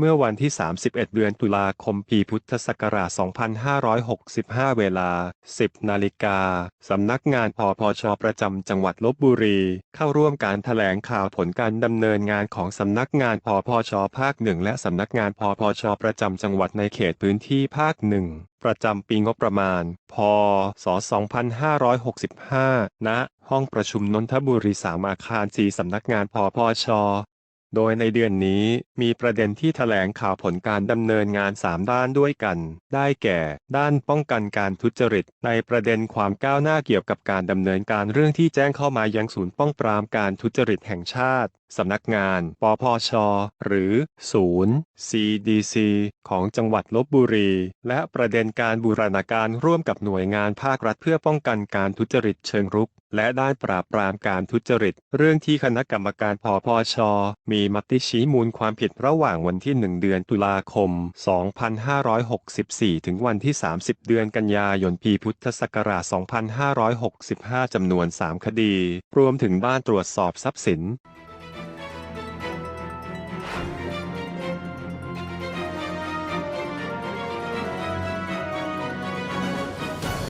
เมื่อวันที่ 31 เดือนตุลาคม ปีพุทธศักราช 2565 เวลา 10 นาฬิกา สำนักงานพพช ประจำจังหวัดลบบุรี เข้าร่วมการแถลงข่าวผลการดำเนินงานของสำนักงานพพช ภาคหนึ่งและสำนักงานพพช ประจำจังหวัดในเขตพื้นที่ภาคหนึ่งประจำปีงบประมาณ พศ 2565 ณ ห้องประชุมนนทบุรี3อาคาร4สำนักงานพพช โดยในเดือนนี้มีประเด็นที่แถลงข่าวผลการดำเนินงาน 3 ด้านด้วยกัน ได้แก่ ด้านป้องกันการทุจริต ในประเด็นความก้าวหน้าเกี่ยวกับการดำเนินการเรื่องที่แจ้งเข้ามายังศูนย์ป้องปรามการทุจริตแห่งชาติสำนักงาน ปพช หรือ ศูนย์ CDC ของจังหวัดลบบุรี และประเด็นการบูรณาการร่วมกับหน่วยงานภาครัฐเพื่อป้องกันการทุจริตเชิงรุก และด้านปราบปรามการทุจริต เรื่องที่คณะกรรมการพพช มีมติชี้มูลความผิดระหว่างวันที่ 1 เดือนตุลาคม 2564 ถึงวันที่ 30 เดือนกันยายน ปีพุทธศักราช 2565 จำนวน 3 คดี รวมถึงด้านตรวจสอบทรัพย์สิน